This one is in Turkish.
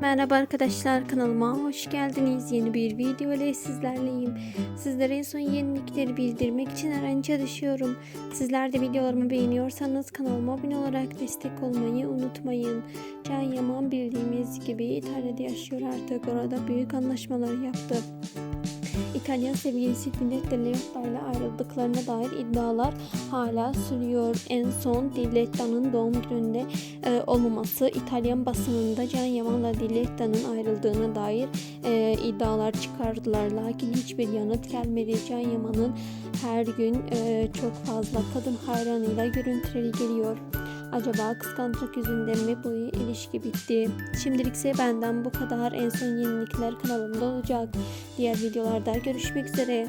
Merhaba arkadaşlar kanalıma hoş geldiniz. Yeni bir video ile sizlerleyim. Sizlere en son yenilikleri bildirmek için her an çalışıyorum. Sizler de videolarımı beğeniyorsanız kanalıma abone olarak destek olmayı unutmayın. Can Yaman bildiğimiz gibi İtalya'da yaşıyor artık. Orada büyük anlaşmalar yaptı. İtalyan sevgilisi Diletta Leotta ile ayrıldıklarına dair iddialar hala sürüyor. En son Diletta'nın doğum gününde e, olmaması İtalyan basınında Can Yaman'la Diletta'nın ayrıldığına dair e, iddialar çıkardılar. Lakin hiçbir yanıt gelmedi. Can Yaman'ın her gün e, çok fazla kadın hayranıyla görüntüleri geliyor. Acaba kıskançlık yüzünden mi bu ilişki bitti? Şimdilikse benden bu kadar. En son yenilikler kanalımda olacak. Diğer videolarda görüşmek üzere.